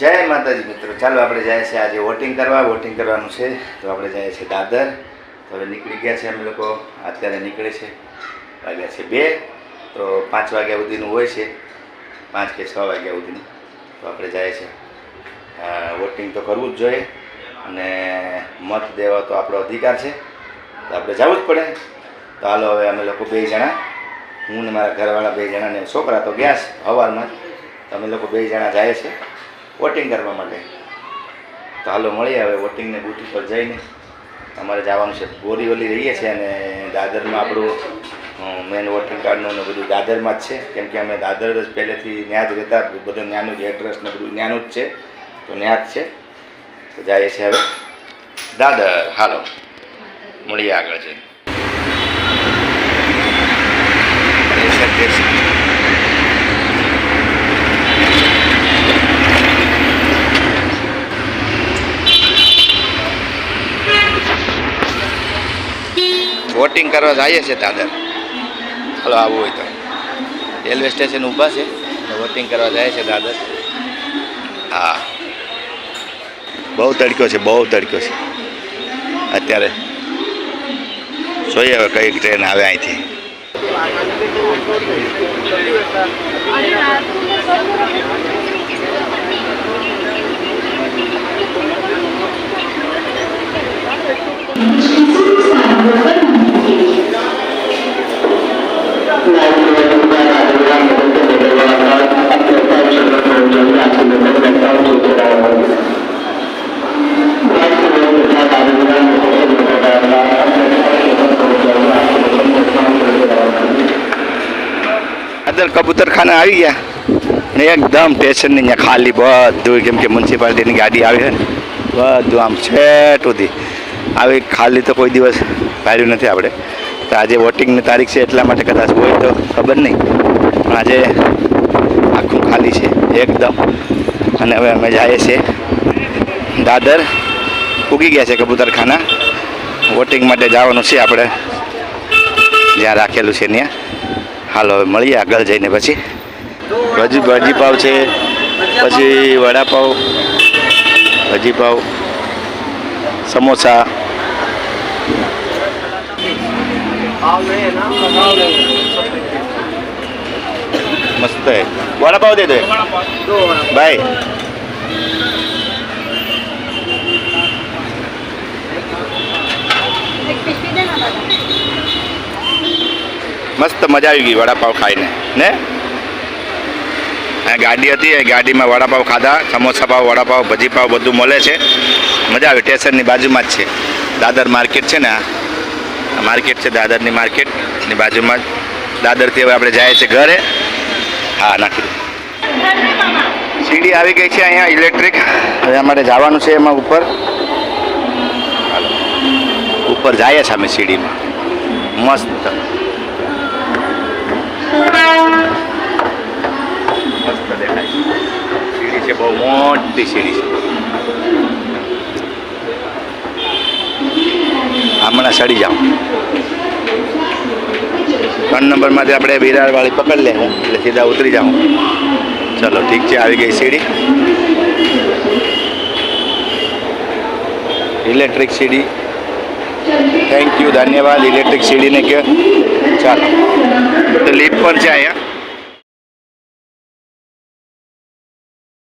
જય માતાજી મિત્રો. ચાલો આપણે જાય છે આજે વોટિંગ કરવા. વોટિંગ કરવાનું છે. તો આપણે જાય છે દાદર. તો હવે નીકળી ગયા છે અમે લોકો. અત્યારે નીકળે છે. વાગ્યા છે બે. તો પાંચ વાગ્યા સુધીનું હોય છે. પાંચ કે છ વાગ્યા સુધીનું. તો આપણે જાય છે. વોટિંગ તો કરવું જ જોઈએ. અને મત દેવા તો આપણો અધિકાર છે. તો આપણે જવું જ પડે. તો હાલો હવે અમે લોકો બે જણા. હું ને મારા ઘરવાળા બે જણાને છોકરા તો ગયા છે જ. તો અમે લોકો બે જણા જાય છે. વોટિંગ કરવા માટે. તો હાલો મળીએ હવે વોટિંગને બૂથ ઉપર જઈને. અમારે જવાનું છે બોરીવલી રહીએ છીએ અને દાદરમાં આપણું મેન વોટિંગ કાર્ડનું ને બધું દાદરમાં જ છે. કેમ કે અમે દાદર જ પહેલેથી ત્યાં જ રહેતા, બધું ત્યાંનું જ એડ્રેસ ને બધું ત્યાંનું જ છે. તો ત્યાં જ છે. તો જઈએ છીએ હવે. દાદર, હાલો. મળીએ આગળ છે વોટિંગ કરવા જઈએ છીએ દાદર. હાલો આવવું હોય તો. રેલવે સ્ટેશન ઊભા છે વોટિંગ કરવા જાય છે દાદર. હા. બહુ તડક્યો છે બહુ તડક્યો છે. અત્યારે જોઈએ હવે કઈ ટ્રેન આવે અહીંથી. અંદર કબૂતરખાના આવી ગયા અને એકદમ સ્ટેશનની અહીંયા ખાલી બધું કેમ કે મ્યુનિસિપાલિટીની ગાડી આવી છે ને, બધું આમ છેટ સુધી. આવી ખાલી તો કોઈ દિવસ કાઢ્યું નથી આપણે. તો આજે વોટિંગની તારીખ છે એટલા માટે કદાચ હોય તો ખબર નહીં. પણ આજે આખું ખાલી છે, એકદમ. અને હવે અમે જઈએ છીએ. દાદર ઉગી ગયા છે કબૂતરખાના. વોટિંગ માટે જવાનું છે આપણે. જ્યાં રાખેલું છે ત્યાં. હાલો હવે મળીએ આગળ જઈને પછી. હજી ભાજી પાવ છે પછી વડાપાવ ભાજી પાવ સમોસા. મસ્ત હે વડાપાવ દે દે ભાઈ Thank you. મસ્ત મજા આવી ગઈ વડાપાવ ખાઈને, ને? ગાડી હતી, એ ગાડીમાં વડાપાવ ખાધા, સમોસા પાવ, વડાપાવ, ભજી પાવ બધું મળે છે. મજા આવી, સ્ટેશનની બાજુમાં જ છે. દાદર માર્કેટ છે ને આ? માર્કેટ છે દાદરની માર્કેટની બાજુમાં જ. દાદરથી હવે આપણે જાય છે ઘરે. હા, નાખી. સીડી આવી ગઈ છે અહીંયા, ઇલેક્ટ્રિક. હવે અમારે જવાનું છે એમાં ઉપર. ઉપર જાય છે અમે સીડીમાં. મસ્ત દેખાય સીડી છે બહુ મોટી સીડી છે. હમણાં સડી જાઉં ત્રણ નંબરમાંથી આપણે વિરારવાળી પકડી લે હું એટલે સીધા ઉતરી જાઉં ચલો, ઠીક છે, આવી ગઈ સીડી. ઇલેક્ટ્રિક સીડી. થેન્ક યુ ધન્યવાદ. ઇલેક્ટ્રિક સીડીને કે ચાલો. તો લીપ પણ છે અહીંયા